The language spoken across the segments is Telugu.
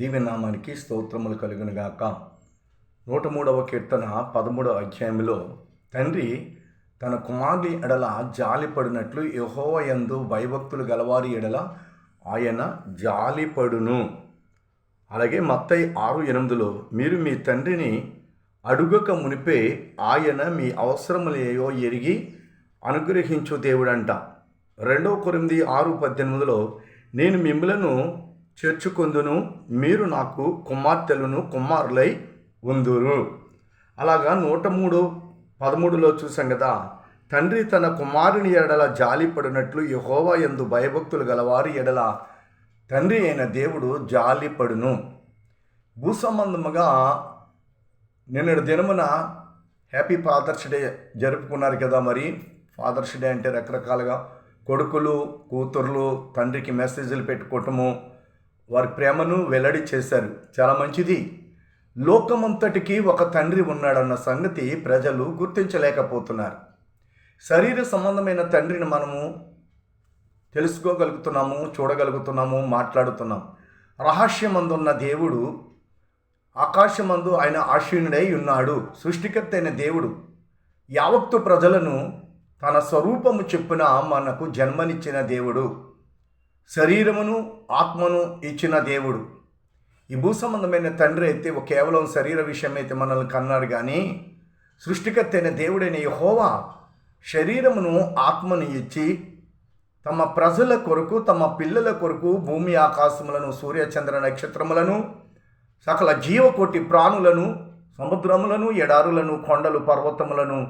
దీవినామానికి స్తోత్రములు కలుగునుగాక. నూట మూడవ కీర్తన పదమూడవ అధ్యాయంలో తండ్రి తన కుమారుని ఎడల జాలిపడినట్లు యహోవ యందు భయభక్తులు గలవారి ఎడల ఆయన జాలిపడును. అలాగే మత్తయి ఆరు ఎనిమిదిలో మీరు మీ తండ్రిని అడుగక మునిపే ఆయన మీ అవసరములేయో ఎరిగి అనుగ్రహించు దేవుడంట. రెండవ కొరింది ఆరు పద్దెనిమిదిలో నేను మిమ్మలను చేర్చుకొందును మీరు నాకు కుమార్తెలను కుమారులై ఉందురు. అలాగా నూట మూడు పదమూడులో చూసాం కదా తండ్రి తన కుమారుని ఎడల జాలిపడినట్లు యహోవా ఎందు భయభక్తులు గలవారి ఎడల తండ్రి అయిన దేవుడు జాలిపడును. భూసంబంధముగా నిన్నటి దినమున హ్యాపీ ఫాదర్స్ డే జరుపుకున్నారు కదా మరి. ఫాదర్స్ డే అంటే రకరకాలుగా కొడుకులు కూతుర్లు తండ్రికి మెసేజ్లు పెట్టుకోవటము వారి ప్రేమను వెల్లడి చేశారు. చాలా మంచిది. లోకమంతటికి ఒక తండ్రి ఉన్నాడన్న సంగతి ప్రజలు గుర్తించలేకపోతున్నారు. శరీర సంబంధమైన తండ్రిని మనము తెలుసుకోగలుగుతున్నాము చూడగలుగుతున్నాము మాట్లాడుతున్నాం రహస్యమందున్న దేవుడు ఆకాశమందు ఆయన ఆశీనుడై ఉన్నాడు. సృష్టికర్త అయిన దేవుడు యావత్తు ప్రజలను తన స్వరూపము చెప్పున మనకు జన్మనిచ్చిన దేవుడు. శరీరమును ఆత్మను ఇచ్చిన దేవుడు. ఈ భూసంబంధమైన తండ్రి అయితే కేవలం శరీర విషయం అయితే మనల్ని కన్నాడు కానీ సృష్టికర్త అయిన దేవుడైన యహోవా శరీరమును ఆత్మను ఇచ్చి తమ ప్రజల కొరకు తమ పిల్లల కొరకు భూమి ఆకాశములను సూర్యచంద్ర నక్షత్రములను సకల జీవకోటి ప్రాణులను సముద్రములను ఎడారులను కొండలు పర్వతములను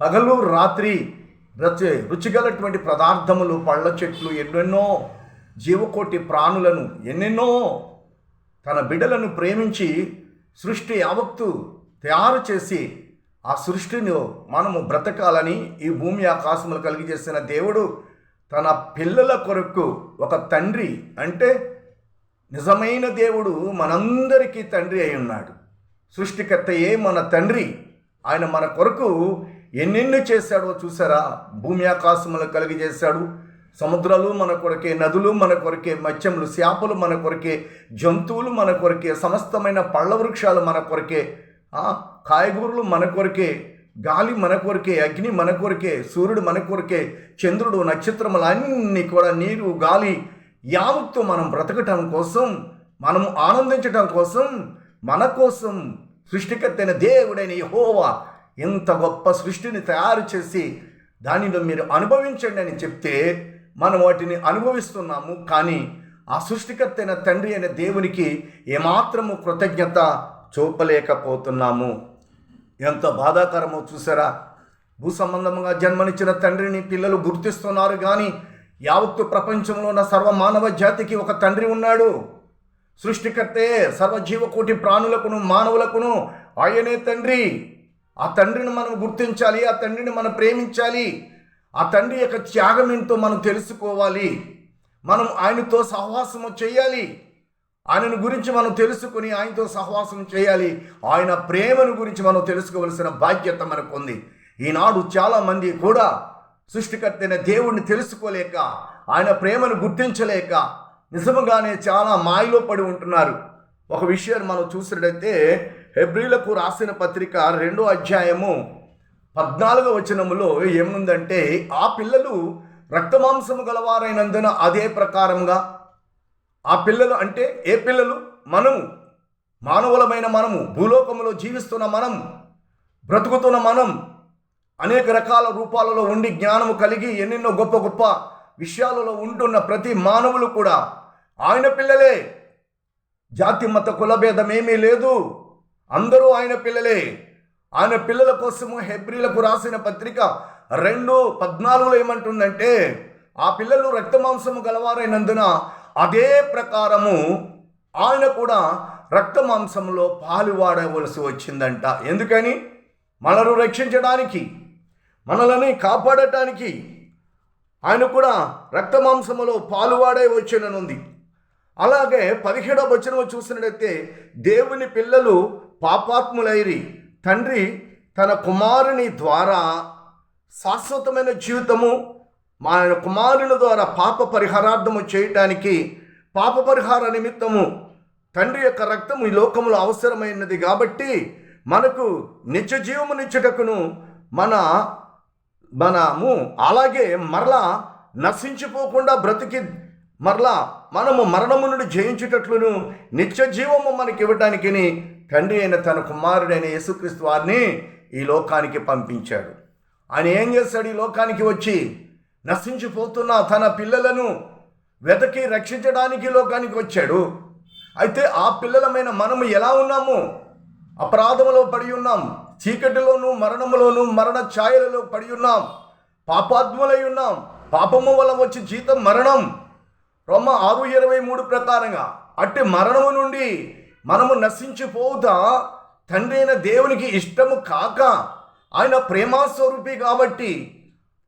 పగలు రాత్రి రుచి రుచిగలటువంటి పదార్థములు పళ్ళ చెట్లు ఎన్నెన్నో జీవకోటి ప్రాణులను ఎన్నెన్నో తన బిడ్డలను ప్రేమించి సృష్టి యావత్తు తయారు చేసి ఆ సృష్టిని మనము బ్రతకాలని ఈ భూమి ఆకాశములు కలిగి చేసిన దేవుడు తన పిల్లల కొరకు ఒక తండ్రి అంటే నిజమైన దేవుడు మనందరికీ తండ్రి అయి ఉన్నాడు. సృష్టికర్తయే మన తండ్రి. ఆయన మన కొరకు ఎన్నెన్ని చేశాడో చూసారా? భూమి ఆకాశములు కలిగి చేశాడు. సముద్రాలు మన కొరకే నదులు మన కొరకే మత్స్యములు శాపలు మన కొరకే జంతువులు మన కొరకే సమస్తమైన పళ్ళ వృక్షాలు మన కొరకే కాయగూరలు మన కొరకే గాలి మన కొరకే అగ్ని మన కొరకే సూర్యుడు మన కొరకే చంద్రుడు నక్షత్రములు అన్నీ కూడా నీరు గాలి యావత్తు మనం బ్రతకటం కోసం మనం ఆనందించటం కోసం మన కోసం సృష్టికర్తైన దేవుడైన యహోవా ఇంత గొప్ప సృష్టిని తయారు చేసి దానిలో మీరు అనుభవించండి అని చెప్తే మనం వాటిని అనుభవిస్తున్నాము. కానీ ఆ సృష్టికర్త అయిన తండ్రి అయిన దేవునికి ఏమాత్రము కృతజ్ఞత చూపలేకపోతున్నాము. ఎంత బాధాకరమో చూసారా? భూ సంబంధంగా జన్మనిచ్చిన తండ్రిని పిల్లలు గుర్తిస్తున్నారు. కానీ యావత్తు ప్రపంచంలో ఉన్న సర్వ మానవ జాతికి ఒక తండ్రి ఉన్నాడు. సృష్టికర్తే సర్వజీవకోటి ప్రాణులకును మానవులకును ఆయనే తండ్రి. ఆ తండ్రిని మనం గుర్తించాలి ఆ తండ్రిని మనం ప్రేమించాలి ఆ తండ్రి యొక్క త్యాగం ఏంటో మనం తెలుసుకోవాలి మనం ఆయనతో సహవాసము చేయాలి ఆయనను గురించి మనం తెలుసుకుని ఆయనతో సహవాసం చేయాలి ఆయన ప్రేమను గురించి మనం తెలుసుకోవలసిన బాధ్యత మనకు ఉంది ఈనాడు చాలామంది కూడా సృష్టికర్త అయిన దేవుణ్ణి తెలుసుకోలేక ఆయన ప్రేమను గుర్తించలేక నిజముగానే చాలా మాయలో పడి ఉంటున్నారు. ఒక విషయాన్ని మనం చూసినట్టయితే హెబ్రిలకు రాసిన పత్రిక రెండో అధ్యాయము పద్నాలుగో వచనములో ఏముందంటే ఆ పిల్లలు రక్తమాంసము గలవారైనందున అదే ప్రకారంగా ఆ పిల్లలు అంటే ఏ పిల్లలు? మనము మానవులమైన మనము భూలోకములో జీవిస్తున్న మనం బ్రతుకుతున్న మనం అనేక రకాల రూపాలలో ఉండి జ్ఞానము కలిగి ఎన్నెన్నో గొప్ప గొప్ప విషయాలలో ఉంటున్న ప్రతి మానవులు కూడా ఆయన పిల్లలే. జాతి మత కులభేదం ఏమీ లేదు. అందరూ ఆయన పిల్లలే. ఆయన పిల్లల కోసము హెబ్రిలకు రాసిన పత్రిక రెండు పద్నాలుగులో ఏమంటుందంటే ఆ పిల్లలు రక్తమాంసము గలవారైనందున అదే ప్రకారము ఆయన కూడా రక్తమాంసంలో పాలు వాడవలసి వచ్చిందంట. ఎందుకని? మనను రక్షించడానికి మనలని కాపాడటానికి ఆయన కూడా రక్తమాంసములో పాలువాడే వచ్చిననుంది. అలాగే పదిహేడవ వచనం చూసినట్టయితే దేవుని పిల్లలు పాపాత్ములైరి. తండ్రి తన కుమారుని ద్వారా శాశ్వతమైన జీవితము మా ఆయన కుమారుని ద్వారా పాప పరిహారార్థము చేయటానికి పాప పరిహార నిమిత్తము తండ్రి యొక్క రక్తం ఈ లోకంలో అవసరమైనది కాబట్టి మనకు నిత్య జీవమునిచ్చుటకును మన మనము అలాగే మరలా నశించిపోకుండా బ్రతికి మరలా మనము మరణము నుండి జయించేటట్లును నిత్య జీవము మనకి ఇవ్వటానికి తండ్రి అయిన తన కుమారుడైన యేసుక్రీస్తు వారిని ఈ లోకానికి పంపించాడు. ఆయన ఏం చేస్తాడు? ఈ లోకానికి వచ్చి నశించిపోతున్న తన పిల్లలను వెతకి రక్షించడానికి లోకానికి వచ్చాడు. అయితే ఆ పిల్లలమైన మనము ఎలా ఉన్నాము? అపరాధములో పడి ఉన్నాం చీకటిలోను మరణములోను మరణ ఛాయలలో పడి ఉన్నాం పాపాత్ములై ఉన్నాం పాపము వల్ల వచ్చి జీతం మరణం. రొమ్మ ఆరు ఇరవై మూడు ప్రకారంగా అట్టి మరణము నుండి మనము నశించిపోతా తండ్రి అయిన దేవునికి ఇష్టము కాక ఆయన ప్రేమాస్వరూపి కాబట్టి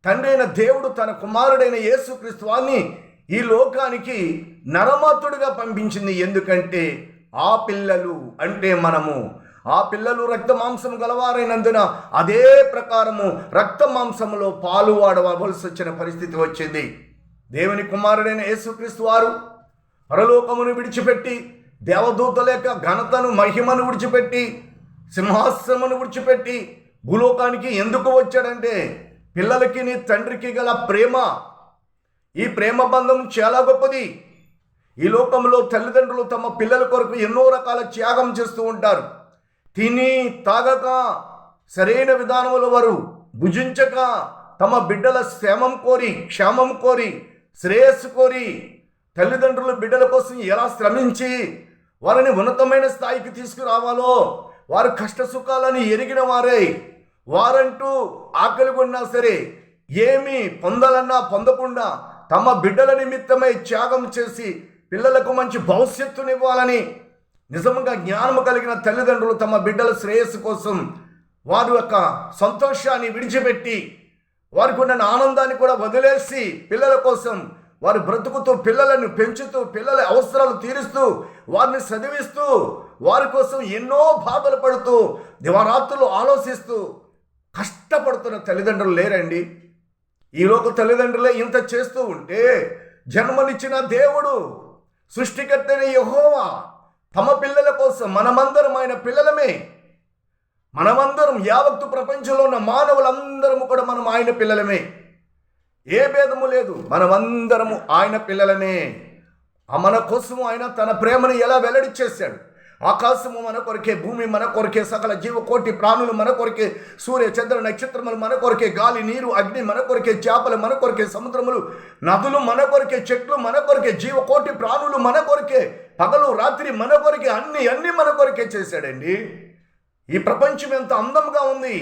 తండ్రి అయిన దేవుడు తన కుమారుడైన యేసుక్రీస్తువాన్ని ఈ లోకానికి నరమాతుడుగా పంపించింది. ఎందుకంటే ఆ పిల్లలు అంటే మనము ఆ పిల్లలు రక్త మాంసం గలవారైనందున అదే ప్రకారము రక్త మాంసములో పాలు వాడవలసి వచ్చిన పరిస్థితి వచ్చింది. దేవుని కుమారుడైన యేసుక్రీస్తు వారు పరలోకమును విడిచిపెట్టి దేవదూతల యొక్క ఘనతను మహిమను విడిచిపెట్టి సింహాసనమును విడిచిపెట్టి భూలోకానికి ఎందుకు వచ్చాడంటే పిల్లలకి నీ తండ్రికి గల ప్రేమ. ఈ ప్రేమ బంధం చాలా గొప్పది. ఈ లోకంలో తల్లిదండ్రులు తమ పిల్లల కొరకు ఎన్నో రకాల త్యాగం చేస్తూ ఉంటారు. తిని తాగక సరైన విధానముల వారు భుజించక తమ బిడ్డల క్షేమం కోరి క్షేమం కోరి శ్రేయస్సు కోరి తల్లిదండ్రులు బిడ్డల కోసం ఎలా శ్రమించి వారిని ఉన్నతమైన స్థాయికి తీసుకురావాలో. వారు కష్ట సుఖాలని ఎరిగిన వారే. వారంటూ ఆకలి కొన్నా సరే ఏమి పొందాలన్నా పొందకుండా తమ బిడ్డల నిమిత్తమై త్యాగం చేసి పిల్లలకు మంచి భవిష్యత్తునివ్వాలని నిజంగా జ్ఞానము కలిగిన తల్లిదండ్రులు తమ బిడ్డల శ్రేయస్సు కోసం వారి యొక్క సంతోషాన్ని విడిచిపెట్టి వారికి ఉన్న ఆనందాన్ని కూడా వదిలేసి పిల్లల కోసం వారు బ్రతుకుతూ పిల్లలను పెంచుతూ పిల్లల అవసరాలు తీరుస్తూ వారిని చదివిస్తూ వారి కోసం ఎన్నో బాధలు పడుతూ దివరాత్రులు ఆలోచిస్తూ కష్టపడుతున్న తల్లిదండ్రులు లేరండి. ఈలోక తల్లిదండ్రులే ఇంత చేస్తూ ఉంటే జన్మనిచ్చిన దేవుడు సృష్టికర్తని యహోవా. తమ పిల్లల కోసం మనమందరం ఆయన పిల్లలమే. మనమందరం యావత్తు ప్రపంచంలో ఉన్న మానవులందరము కూడా మనం ఆయన పిల్లలమే. ఏ భేదము లేదు మనమందరము ఆయన పిల్లలమే ఆ మన కోసము ఆయన తన ప్రేమను ఎలా వెల్లడి చేశాడు ఆకాశము మన కొరకే భూమి మన కొరకే సకల జీవకోటి ప్రాణులు మన కొరకే సూర్య చంద్ర నక్షత్రములు మన కొరకే గాలి నీరు అగ్ని మన కొరకే చేపలు మన కొరకే సముద్రములు నదులు మన కొరకే చెట్లు మన కొరకే జీవకోటి ప్రాణులు మన కొరకే పగలు రాత్రి మన కొరకే అన్ని అన్ని మన కొరకే చేశాడండి ఈ ప్రపంచం ఎంత అందంగా ఉంది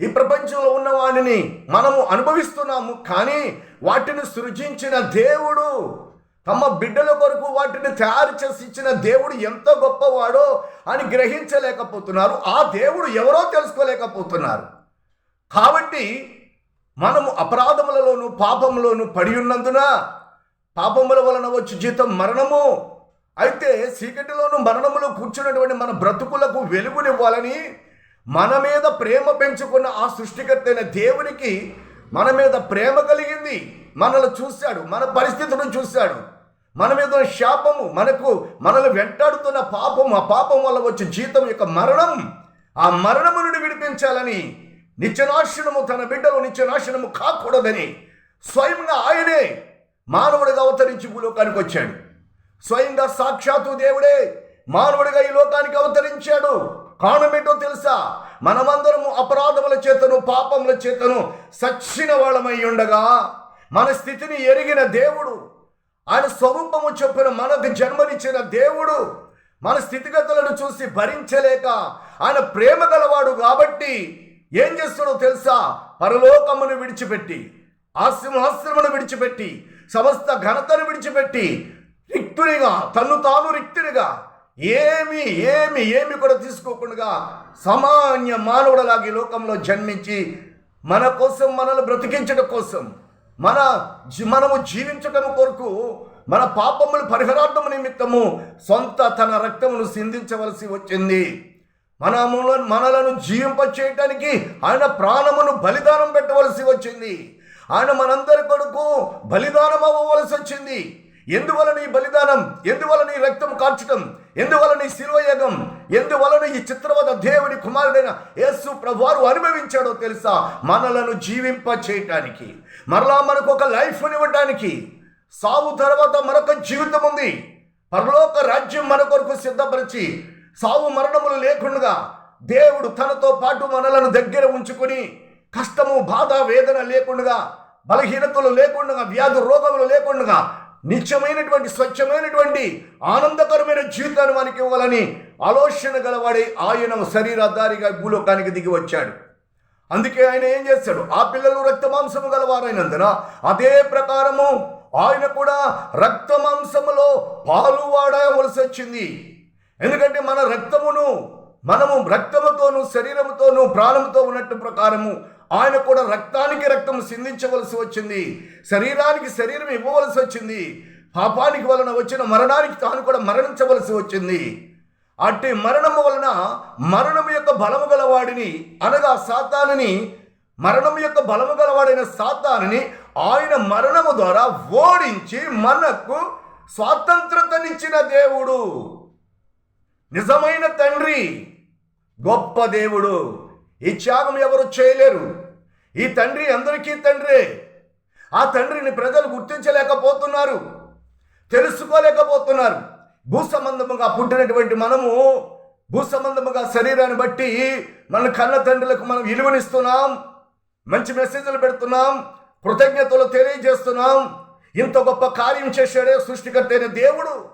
ఈ ప్రపంచంలో ఉన్న వాటిని మనము అనుభవిస్తున్నాము కానీ వాటిని సృజించిన దేవుడు తమ బిడ్డల కొరకు వాటిని తయారు చేసి ఇచ్చిన దేవుడు ఎంత గొప్పవాడో అని గ్రహించలేకపోతున్నారు. ఆ దేవుడు ఎవరో తెలుసుకోలేకపోతున్నారు. కాబట్టి మనము అపరాధములలోను పాపములోను పడి ఉన్నందున పాపముల వలన వచ్చి జీతం మరణము. అయితే చీకటిలోను మరణములో కూర్చున్నటువంటి మన బ్రతుకులకు వెలుగునివ్వాలని మన మీద ప్రేమ పెంచుకున్న ఆ సృష్టికర్త అయిన దేవునికి మన మీద ప్రేమ కలిగింది. మనల్ని చూశాడు మన పరిస్థితులను చూశాడు. మన మీద శాపము మనకు మనల్ని వెంటాడుతున్న పాపం ఆ పాపం వల్ల వచ్చే జీతం యొక్క మరణం ఆ మరణము నుండి విడిపించాలని నిత్యనాశనము తన బిడ్డలు నిత్యనాశనము కాకూడదని స్వయంగా ఆయనే మానవుడిగా అవతరించి భూలోకానికి వచ్చాడు. స్వయంగా సాక్షాత్తు దేవుడే మానవుడిగా ఈ లోకానికి అవతరించాడు. కారణమేటో తెలుసా? మనమందరము అపరాధముల చేతను పాపముల చేతను సచ్చిన వాళ్ళమై ఉండగా మన స్థితిని ఎరిగిన దేవుడు ఆయన స్వరూపము చొప్పున మనకు జన్మనిచ్చిన దేవుడు మన స్థితిగతులను చూసి భరించలేక ఆయన ప్రేమ గలవాడు కాబట్టి ఏం చేస్తాడో తెలుసా? పరలోకమును విడిచిపెట్టి ఆ సింహాసనమును విడిచిపెట్టి సమస్త ఘనతను విడిచిపెట్టి రిక్తునిగా తన్ను తాను రిక్తునిగా ఏమి ఏమి ఏమి కూడా తీసుకోకుండా సామాన్య మానవుడలాగా ఈ లోకంలో జన్మించి మన కోసం మనల్ని బ్రతికించడం కోసం మన జీ- మనము జీవించడం కొరకు మన పాపములు పరిహారార్థము నిమిత్తము సొంత తన రక్తమును సింధించవలసి వచ్చింది. మనముల మనలను జీవింప చేయటానికి ఆయన ప్రాణమును బలిదానం పెట్టవలసి వచ్చింది. ఆయన మనందరి కొడుకు బలిదానం అవ్వవలసి వచ్చింది. ఎందువలన ఈ బలిదానం? ఎందువలన ఈ రక్తం కార్చటం? ఎందువలన ఈ శిల్వయగం ఎందువలన ఈ చిత్రవద దేవుడి కుమారుడైన యేసు ప్రభువారు అనుభవించాడో తెలుసా? మనలను జీవింప చేయటానికి మరలా మనకు ఒక లైఫ్ ఇవ్వడానికి సావు తర్వాత మరొక జీవితం ఉంది. పరలోక రాజ్యం మన కొరకు సిద్ధపరిచి సావు మరణములు లేకుండా దేవుడు తనతో పాటు మనలను దగ్గర ఉంచుకొని కష్టము బాధ వేదన లేకుండా బలహీనతలు లేకుండా వ్యాధి రోగములు లేకుండా నిత్యమైనటువంటి స్వచ్ఛమైనటువంటి ఆనందకరమైన జీవితాన్ని మనకి ఇవ్వాలని ఆలోచన గలవాడే ఆయన శరీరధారిగా భూలోకానికి దిగి వచ్చాడు. అందుకే ఆయన ఏం చేశాడు ఆ పిల్లలు రక్తమాంసము గలవారైనందున అదే ప్రకారము ఆయన కూడా రక్తమాంసములో పాలు వాడవలసి వచ్చింది. ఎందుకంటే మన రక్తమును మనము రక్తముతోను శరీరముతోనూ ప్రాణముతో ఉన్నట్టు ప్రకారము ఆయన కూడా రక్తానికి రక్తం సిందించవలసి వచ్చింది. శరీరానికి శరీరం ఇవ్వవలసి వచ్చింది. పాపానికి వలన వచ్చిన మరణానికి తాను కూడా మరణించవలసి వచ్చింది. అట్టి మరణము వలన మరణం యొక్క బలము గలవాడిని అనగా సాతానుని మరణం యొక్క బలము గలవాడైన సాతానుని ఆయన మరణము ద్వారా ఓడించి మనకు స్వాతంత్రతనిచ్చిన దేవుడు. నిజమైన తండ్రి గొప్ప దేవుడు. ఈ త్యాగం ఎవరు చేయలేరు. ఈ తండ్రి అందరికీ తండ్రే. ఆ తండ్రిని ప్రజలు గుర్తించలేకపోతున్నారు తెలుసుకోలేకపోతున్నారు. భూ సంబంధముగా పుట్టినటువంటి మనము భూ సంబంధముగా శరీరాన్ని బట్టి మన కన్న తండ్రులకు మనం విలువనిస్తున్నాం మంచి మెసేజ్లు పెడుతున్నాం కృతజ్ఞతలు తెలియజేస్తున్నాం. ఇంత గొప్ప కార్యం చేశాడే సృష్టికర్త అయిన దేవుడు.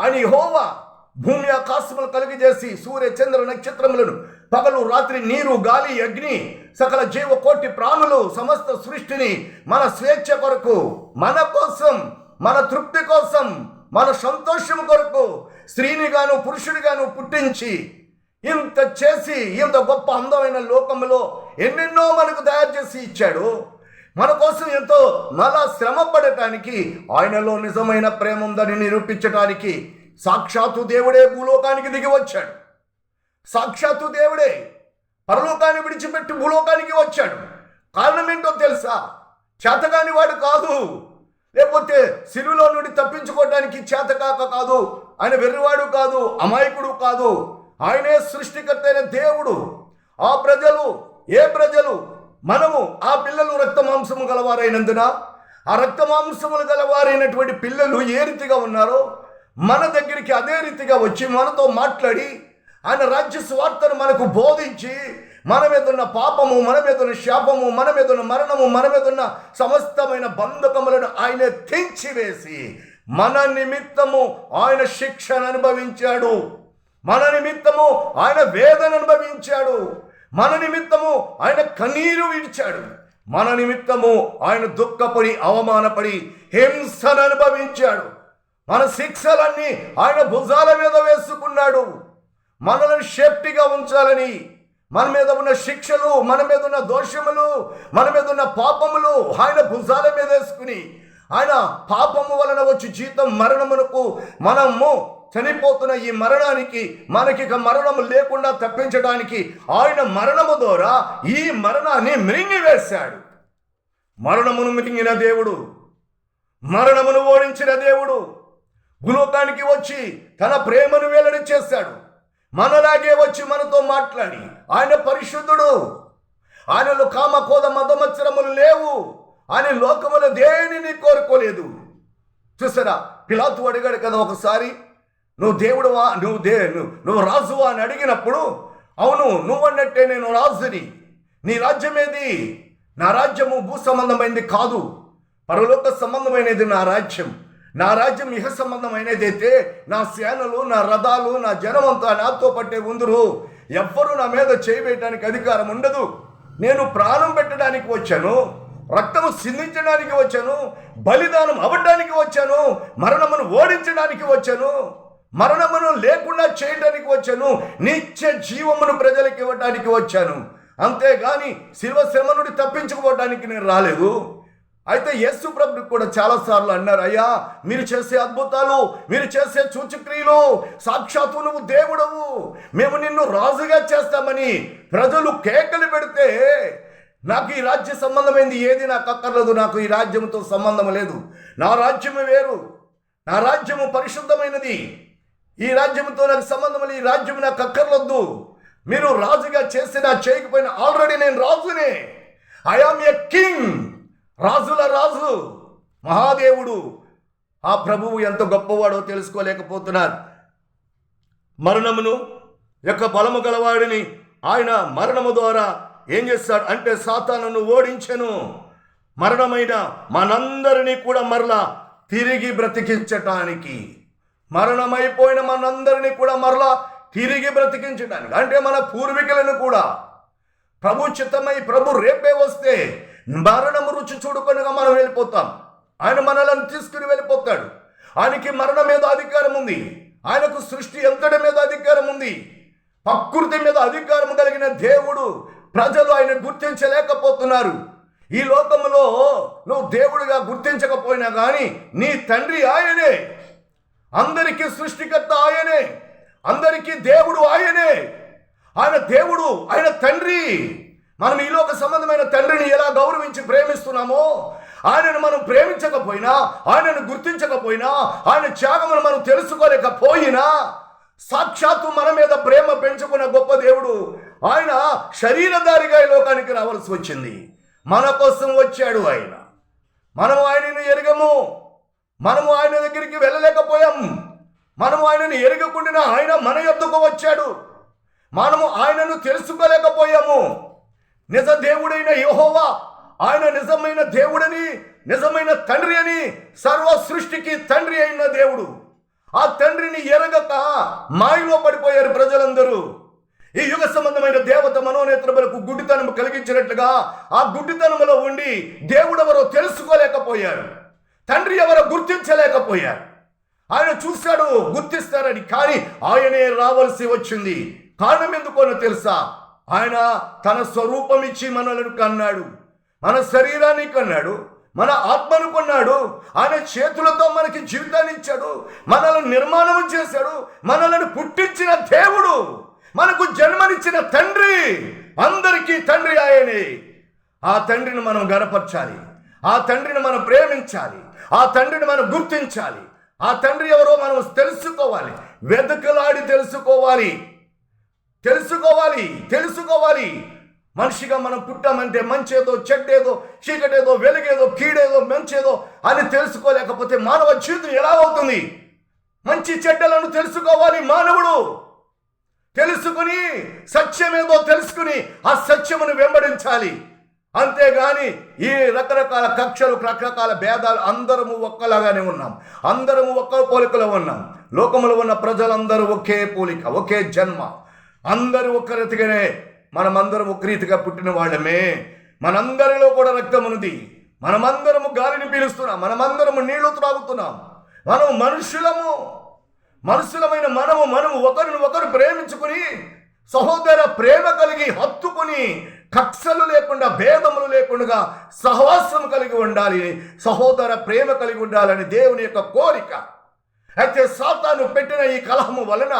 అని హోవా భూమి ఆకాశములు కలిగజేసి సూర్య చంద్ర నక్షత్రములను పగలు రాత్రి నీరు గాలి అగ్ని సకల జీవ కోటి ప్రాణులు సమస్త సృష్టిని మన స్వేచ్ఛ కొరకు మన కోసం మన తృప్తి కోసం మన సంతోషం కొరకు స్త్రీనిగాను పురుషుడిగాను పుట్టించి ఇంత చేసి ఇంత గొప్ప అందమైన లోకములో ఎన్నెన్నో మనకు తయారు చేసి ఇచ్చాడు. మన కోసం ఎంతో మళ్ళా శ్రమ పడటానికి ఆయనలో నిజమైన ప్రేమ ఉందని నిరూపించడానికి సాక్షాత్తు దేవుడే భూలోకానికి దిగి వచ్చాడు. సాక్షాత్తు దేవుడే పరలోకాన్ని విడిచిపెట్టి భూలోకానికి వచ్చాడు. కారణం ఏంటో తెలుసా? చేతగాని వాడు కాదు. లేకపోతే సిలువలో నుండి తప్పించుకోవడానికి చేతకాక కాదు. ఆయన వెర్రివాడు కాదు అమాయకుడు కాదు. ఆయనే సృష్టికర్త అయిన దేవుడు. ఆ ప్రజలు ఏ ప్రజలు? మనము ఆ పిల్లలు రక్త మాంసము గలవారైనందున ఆ రక్త మాంసములు గలవారైనటువంటి పిల్లలు ఏ రీతిగా ఉన్నారో మన దగ్గరికి అదే రీతిగా వచ్చి మనతో మాట్లాడి ఆయన రాజ్య స్వార్థను మనకు బోధించి మన మీద ఉన్న పాపము మన మీద ఉన్న శాపము మన మీద ఉన్న మరణము మన మీద ఉన్న సమస్తమైన బంధకములను ఆయన తెంచివేసి మన నిమిత్తము ఆయన శిక్షను అనుభవించాడు. మన నిమిత్తము ఆయన వేదన అనుభవించాడు. మన నిమిత్తము ఆయన కన్నీరు విడిచాడు. మన నిమిత్తము ఆయన దుఃఖపడి అవమానపడి హింసను అనుభవించాడు. మన శిక్షలన్నీ ఆయన భుజాల మీద వేసుకున్నాడు. మనలను సేఫ్టీగా ఉంచాలని మన మీద ఉన్న శిక్షలు మన మీద ఉన్న దోషములు మన మీద ఉన్న పాపములు ఆయన భుజాల మీద వేసుకుని ఆయన పాపము వలన వచ్చి జీతం మరణమునకు మనము చనిపోతున్న ఈ మరణానికి మనకి ఇక మరణము లేకుండా తప్పించడానికి ఆయన మరణము ద్వారా ఈ మరణాన్ని మృంగివేశాడు మరణమును మింగిన దేవుడు మరణమును ఓడించిన దేవుడు గులోకానికి వచ్చి తన ప్రేమను వెల్లడి చేశాడు. మనలాగే వచ్చి మనతో మాట్లాడి. ఆయన పరిశుద్ధుడు. ఆయనలో కామకోద కోద లేవు. ఆయన లోకములు దేనిని కోరుకోలేదు. చూసారా? పిలాతు అడిగాడు కదా ఒకసారి నువ్వు దేవుడువా? నువ్వు దే నువ్వు నువ్వు రాజువా? అని అడిగినప్పుడు అవును నువ్వన్నట్టే నేను రాజుని. నీ రాజ్యం ఏది నా రాజ్యము భూ సంబంధమైనది కాదు. పరలోక సంబంధమైనది నా రాజ్యం. నా రాజ్యం ఇహ సంబంధమైనదైతే నా సేనలు నా రథాలు నా జనమంతా నాతో పట్టే ఉందరు. ఎవ్వరూ నా మీద చేయబెట్టడానికి అధికారం ఉండదు. నేను ప్రాణం పెట్టడానికి వచ్చాను రక్తము సిందించడానికి వచ్చాను బలిదానం అవ్వడానికి వచ్చాను మరణమును ఓడించడానికి వచ్చాను మరణమును లేకుండా చేయడానికి వచ్చాను నిత్య జీవమును ప్రజలకు ఇవ్వడానికి వచ్చాను. అంతేగాని శిల్వ శ్రమ నుండి తప్పించుకోవడానికి నేను రాలేదు. అయితే యేసు ప్రభు కూడా చాలాసార్లు అన్నారు అయ్యా మీరు చేసే అద్భుతాలు మీరు చేసే సూచక్రియలు సాక్షాత్తు నువ్వు దేవుడవు. మేము నిన్ను రాజుగా చేస్తామని ప్రజలు కేకలు పెడితే నాకు ఈ రాజ్య సంబంధమైంది ఏది నాకు అక్కర్లేదు నాకు ఈ రాజ్యంతో సంబంధం లేదు. నా రాజ్యము వేరు నా రాజ్యము పరిశుద్ధమైనది. ఈ రాజ్యముతో నాకు సంబంధం లేదు. ఈ రాజ్యము నాకు అక్కర్లొద్దు. మీరు రాజుగా చేసినా చేయకపోయినా ఆల్రెడీ నేను రాజునే. ఐ ఆమ్ ఎ కింగ్ రాజుల రాజు మహాదేవుడు. ఆ ప్రభువు ఎంత గొప్పవాడో తెలుసుకోలేకపోతున్నారు. మరణమును యొక్క బలము గలవాడిని ఆయన మరణము ద్వారా ఏం చేస్తాడు అంటే సాతానును ఓడించెను. మరణమైన మనందరినీ కూడా మరలా తిరిగి బ్రతికించటానికి. మరణమైపోయిన మనందరినీ కూడా మరలా తిరిగి బ్రతికించడానికి అంటే మన పూర్వీకులను కూడా. ప్రభు చిత్తమై ప్రభు రేపే వస్తే మరణము రుచి చూడుకొనగా మనం వెళ్ళిపోతాం. ఆయన మనలను తీసుకుని వెళ్ళిపోతాడు. ఆయనకి మరణం మీద అధికారం ఉంది. ఆయనకు సృష్టి ఎంతటి మీద అధికారం ఉంది? ప్రకృతి మీద అధికారం కలిగిన దేవుడు ప్రజలు ఆయన గుర్తించలేకపోతున్నారు. ఈ లోకంలో నువ్వు దేవుడిగా గుర్తించకపోయినా కానీ నీ తండ్రి ఆయనే. అందరికీ సృష్టికర్త ఆయనే. అందరికీ దేవుడు ఆయనే. ఆయన దేవుడు ఆయన తండ్రి. మనం ఈ లోక సంబంధమైన తండ్రిని ఎలా గౌరవించి ప్రేమిస్తున్నామో ఆయనను మనం ప్రేమించకపోయినా ఆయనను గుర్తించకపోయినా ఆయన త్యాగమును మనం తెలుసుకోలేకపోయినా సాక్షాత్తు మన మీద ప్రేమ పెంచుకున్న గొప్ప దేవుడు ఆయన శరీరధారిగా ఈ లోకానికి రావాల్సి వచ్చింది. మన కోసం వచ్చాడు ఆయన. మనం ఆయనను ఎరగము. మనము ఆయన దగ్గరికి వెళ్ళలేకపోయాం. మనము ఆయనను ఎరగకుండా ఆయన మన యొద్దకు వచ్చాడు. మనము ఆయనను తెలుసుకోలేకపోయాము. నిజ దేవుడైన యహోవా ఆయన నిజమైన దేవుడని నిజమైన తండ్రి అని సర్వ సృష్టికి తండ్రి అయిన దేవుడు. ఆ తండ్రిని ఎరగక మాయలో పడిపోయారు ప్రజలందరూ. ఈ యుగ సంబంధమైన దేవత మనోనేత్రములకు గుడ్డితనము కలిగించినట్లుగా ఆ గుడ్డితనములో ఉండి దేవుడెవరో తెలుసుకోలేకపోయారు. తండ్రి ఎవరో గుర్తించలేకపోయారు. ఆయన చూశాడు గుర్తిస్తారని కానీ ఆయనే రావాల్సి వచ్చింది. కారణం ఎందుకోనో తెలుసా? ఆయన తన స్వరూపం ఇచ్చి మనలను కన్నాడు. మన శరీరాన్ని కన్నాడు. మన ఆత్మను కొన్నాడు. ఆయన చేతులతో మనకి జీవితాన్ని ఇచ్చాడు. మనల్ని నిర్మాణం చేశాడు. మనల్ని పుట్టించిన దేవుడు. మనకు జన్మనిచ్చిన తండ్రి. అందరికీ తండ్రి ఆయనే. ఆ తండ్రిని మనం గనపరచాలి ఆ తండ్రిని మనం ప్రేమించాలి. ఆ తండ్రిని మనం గుర్తించాలి. ఆ తండ్రి ఎవరో మనం తెలుసుకోవాలి. వెతకలాడి తెలుసుకోవాలి. తెలుసుకోవాలి తెలుసుకోవాలి. మనిషిగా మనం పుట్టామంటే మంచేదో చెడ్డేదో చీకటేదో వెలుగేదో కీడేదో మంచేదో అని తెలుసుకోలేకపోతే మానవ జీవితం ఎలా అవుతుంది? మంచి చెడ్డలను తెలుసుకోవాలి మానవుడు. తెలుసుకుని సత్యమేదో తెలుసుకుని ఆ సత్యమును వెంబడించాలి. అంతేగాని ఈ రకరకాల కక్షలు రకరకాల భేదాలు అందరము ఒక్కలాగానే ఉన్నాం. అందరము ఒక్క పోలికలో ఉన్నాం. లోకములో ఉన్న ప్రజలందరూ ఒకే పోలిక ఒకే జన్మ. అందరూ ఒక్క రీతిగానే మనమందరం ఒక రీతిగా పుట్టిన వాళ్ళమే. మనందరిలో కూడా రక్తం ఉన్నది. మనమందరము గాలిని పీలుస్తున్నాం. మనమందరము నీళ్ళు త్రాగుతున్నాం. మనం మనుషులము. మనుషులమైన మనము మనము ఒకరిని ఒకరు ప్రేమించుకుని సహోదర ప్రేమ కలిగి హత్తుకుని కక్షలు లేకుండా భేదములు లేకుండా సహవాసం కలిగి ఉండాలి. సహోదర ప్రేమ కలిగి ఉండాలని దేవుని యొక్క కోరిక. అయితే సాతాను పెట్టిన ఈ కలహము వలన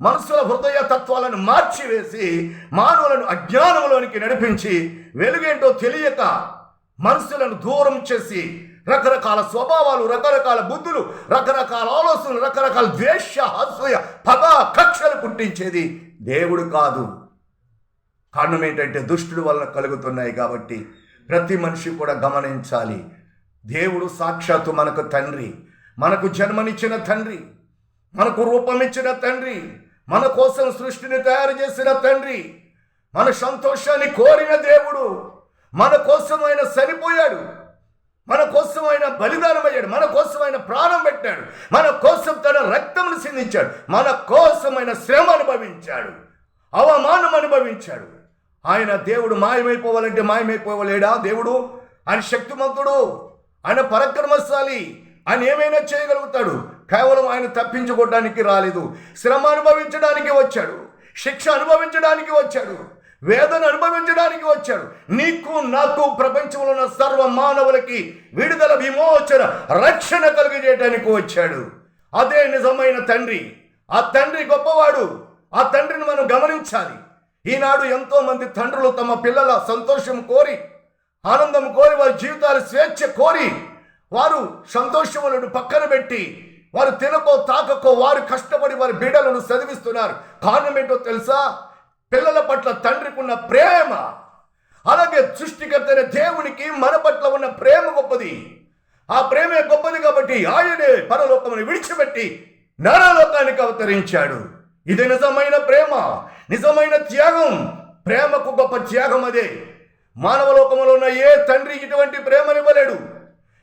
మనసుల హృదయ తత్వాలను మార్చివేసి మానవులను అజ్ఞానంలోనికి నడిపించి వెలుగేంటో తెలియక మనుషులను దూరం చేసి రకరకాల స్వభావాలు రకరకాల బుద్ధులు రకరకాల ఆలోచనలు రకరకాల ద్వేష అసూయ పగ కక్షలు పుట్టించేది దేవుడు కాదు. కారణం ఏంటంటే దుష్టుడు వలన కలుగుతున్నాయి కాబట్టి ప్రతి మనిషి కూడా గమనించాలి. దేవుడు సాక్షాత్తు మనకు తండ్రి మనకు జన్మనిచ్చిన తండ్రి మనకు రూపమిచ్చిన తండ్రి మన కోసం సృష్టిని తయారు చేసిన తండ్రి మన సంతోషాన్ని కోరిన దేవుడు మన కోసం ఆయన చనిపోయాడు మన కోసం ఆయన బలిదానం అయ్యాడు మన కోసం ఆయన ప్రాణం పెట్టాడు మన కోసం తన రక్తమును సిందించాడు మన కోసం ఆయన శ్రమ అనుభవించాడు అవమానం అనుభవించాడు. ఆయన దేవుడు మాయమైపోవాలంటే మాయమైపోవలేడా దేవుడు? ఆయన శక్తిమంతుడు ఆయన పరక్రమశాలి ఆయన ఏమైనా చేయగలుగుతాడు? కేవలం ఆయన తప్పించుకోవడానికి రాలేదు. శ్రమ అనుభవించడానికి వచ్చాడు. శిక్ష అనుభవించడానికి వచ్చాడు. వేదన అనుభవించడానికి వచ్చాడు. నీకు నాకు ప్రపంచంలో ఉన్న సర్వ మానవులకి విడుదల విమోచన రక్షణ కలిగజేయడానికి వచ్చాడు. అదే నిజమైన తండ్రి. ఆ తండ్రి గొప్పవాడు. ఆ తండ్రిని మనం గమనించాలి. ఈనాడు ఎంతో మంది తండ్రులు తమ పిల్లల సంతోషం కోరి ఆనందం కోరి వారి జీవితాలు స్వేచ్ఛ కోరి వారు సంతోషములను పక్కన పెట్టి వారు తినకో తాకకో వారు కష్టపడి వారి బిడ్డలను చదివిస్తున్నారు. కారణం ఏంటో తెలుసా? పిల్లల పట్ల తండ్రికి ఉన్న ప్రేమ. అలాగే సృష్టికర్తైన దేవునికి మన పట్ల ఉన్న ప్రేమ గొప్పది. ఆ ప్రేమే గొప్పది కాబట్టి ఆయనే పరలోకమును విడిచిపెట్టి నరలోకానికి అవతరించాడు. ఇది నిజమైన ప్రేమ. నిజమైన త్యాగం. ప్రేమకు గొప్ప త్యాగం అదే. మానవ లోకములో ఉన్న ఏ తండ్రి ఇటువంటి ప్రేమనివ్వలేడు.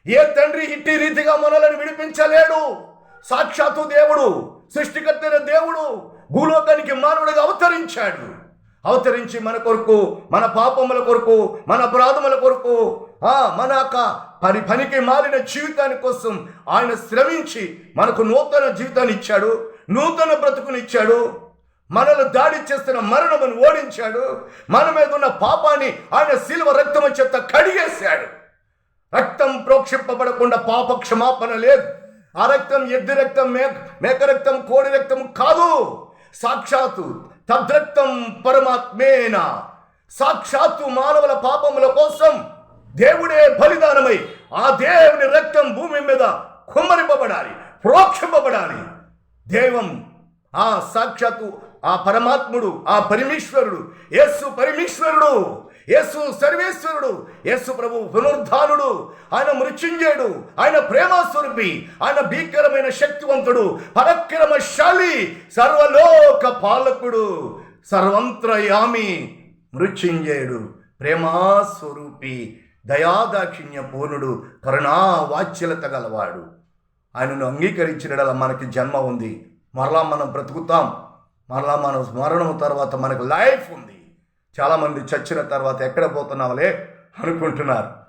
ఏ తండ్రి ఇట్టి రీతిగా మనలను విడిపించలేడు. సాక్షాత్తు దేవుడు సృష్టికర్తైన దేవుడు భూలోకానికి మానవుడిగా అవతరించాడు. అవతరించి మన కొరకు మన పాపముల కొరకు మన అపరాధముల కొరకు ఆ మన యొక్క పని పనికి మారిన జీవితాని కోసం ఆయన శ్రమించి మనకు నూతన జీవితాన్ని ఇచ్చాడు నూతన బ్రతుకునిచ్చాడు మనల్ని దాడి చేస్తున్న మరణమును ఓడించాడు మన మీద ఉన్న పాపాన్ని ఆయన శిలువ రక్తము చేత కడిగేశాడు. రక్తం ప్రోక్షింపబడకుండా పాప క్షమాపణ లేదు. ఆ రక్తం ఎద్దు రక్తం మేక మేక రక్తం కోడి రక్తం కాదు. సాక్షాత్తు తద్రక్తం పరమాత్మేన. సాక్షాత్తు మానవుల పాపముల కోసం దేవుడే బలిదానమై ఆ దేవుని రక్తం భూమి మీద కుమ్మరింపబడాలి ప్రోక్షింపబడాలి. దేవం ఆ సాక్షాత్తు ఆ పరమాత్ముడు ఆ పరమేశ్వరుడు యేసు పరమేశ్వరుడు. యేసు సర్వేశ్వరుడు యేసు ప్రభు పునరుద్ధానుడు. ఆయన మృత్యుంజయుడు ఆయన ప్రేమస్వరూపి ఆయన భీకరమైన శక్తివంతుడు పరక్రమశాలి సర్వలోక పాలకుడు సర్వంత్రయామి మృత్యుంజయుడు ప్రేమాస్వరూపి దయాదాక్షిణ్య పూర్ణుడు కరుణా వాచ్యలత గలవాడు ఆయనను అంగీకరించిన మనకి జన్మ ఉంది. మరలా మనం బ్రతుకుతాం. మరలా మనం స్మరణం తర్వాత మనకు లైఫ్ ఉంది. చాలామంది చచ్చిన తర్వాత ఎక్కడ పోతున్నావులే అనుకుంటున్నారు.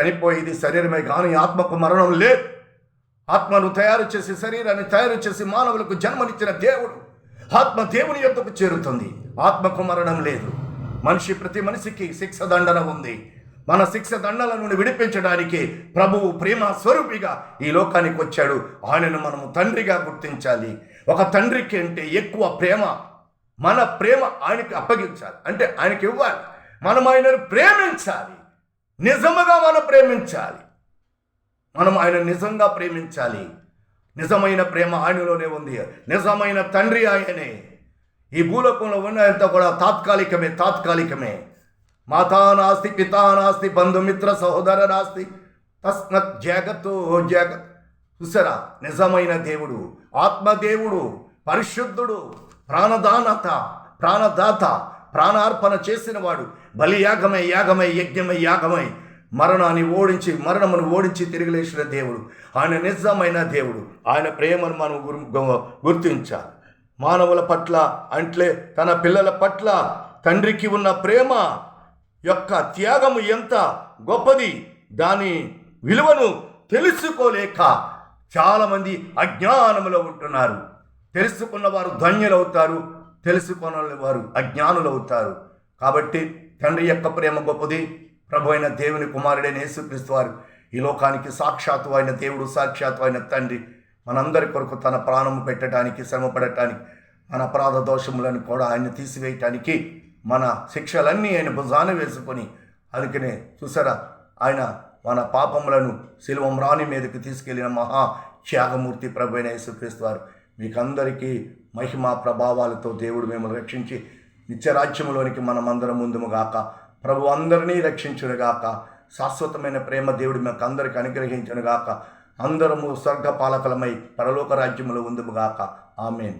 చనిపోయేది శరీరమే కానీ ఆత్మకు మరణం లేదు. ఆత్మను తయారు చేసి శరీరాన్ని తయారు చేసి మానవులకు జన్మనిచ్చిన దేవుడు ఆత్మ దేవుని యొక్కకు చేరుతుంది. ఆత్మకు మరణం లేదు. మనిషి ప్రతి మనిషికి శిక్ష దండన ఉంది. మన శిక్ష దండల నుండి విడిపించడానికి ప్రభువు ప్రేమ స్వరూపిగా ఈ లోకానికి వచ్చాడు. ఆయనను మనము తండ్రిగా గుర్తించాలి. ఒక తండ్రికి అంటే ఎక్కువ ప్రేమ. మన ప్రేమ ఆయనకి అప్పగించాలి. అంటే ఆయనకి ఇవ్వాలి. మనం ఆయనను ప్రేమించాలి. నిజముగా మనం ప్రేమించాలి. మనం ఆయన నిజంగా ప్రేమించాలి. నిజమైన ప్రేమ ఆయనలోనే ఉంది. నిజమైన తండ్రి ఆయనే. ఈ భూలోకంలో ఉన్నంత కూడా తాత్కాలికమే తాత్కాలికమే. మాతా నాస్తి పితా నాస్తి బంధుమిత్ర సహోదర నాస్తి. తస్మత్ జాగతో జగత్ చూసారా? నిజమైన దేవుడు ఆత్మదేవుడు పరిశుద్ధుడు. ప్రాణదానత ప్రాణదాత ప్రాణార్పణ చేసినవాడు. బలి యాగమై యాగమై యజ్ఞమై యాగమై. మరణాన్ని ఓడించి మరణమును ఓడించి తిరిగిలేసిన దేవుడు. ఆయన నిజమైన దేవుడు. ఆయన ప్రేమను మనం గుర్- గుర్తించాలి. మానవుల పట్ల అంటే తన పిల్లల పట్ల తండ్రికి ఉన్న ప్రేమ యొక్క త్యాగము ఎంత గొప్పది దాని విలువను తెలుసుకోలేక చాలామంది అజ్ఞానములో ఉంటున్నారు. తెలుసుకున్నవారు ధన్యులు ధన్యులవుతారు తెలుసుకున్న వారు అజ్ఞానులవుతారు. కాబట్టి తండ్రి యొక్క ప్రేమ గొప్పది. ప్రభు అయిన దేవుని కుమారుడైన యేసుక్రీస్తు వారు ఈ లోకానికి సాక్షాత్తు అయిన దేవుడు సాక్షాత్తు అయిన తండ్రి మనందరి కొరకు తన ప్రాణము పెట్టడానికి శ్రమపడటానికి మన అపరాధ దోషములను కూడా ఆయన తీసివేయటానికి మన శిక్షలన్నీ ఆయన భుజాన వేసుకొని అందుకనే చూసారా? ఆయన మన పాపములను శిల్వం రాణి మీదకి తీసుకెళ్ళిన మహా త్యాగమూర్తి ప్రభు అయిన యేసుక్రీస్తు వారు. మీకందరికీ మహిమా ప్రభావాలతో దేవుడు మిమ్మల్ని రక్షించి నిత్యరాజ్యములోనికి మనమందరం ముందుముగాక ప్రభు అందరినీ రక్షించునుగాక శాశ్వతమైన ప్రేమ దేవుడు మాకు అందరికి అనుగ్రహించునుగాక అందరము స్వర్గ పాలకలమై పరలోక రాజ్యములో ఉందుముగాక ఆమెన్.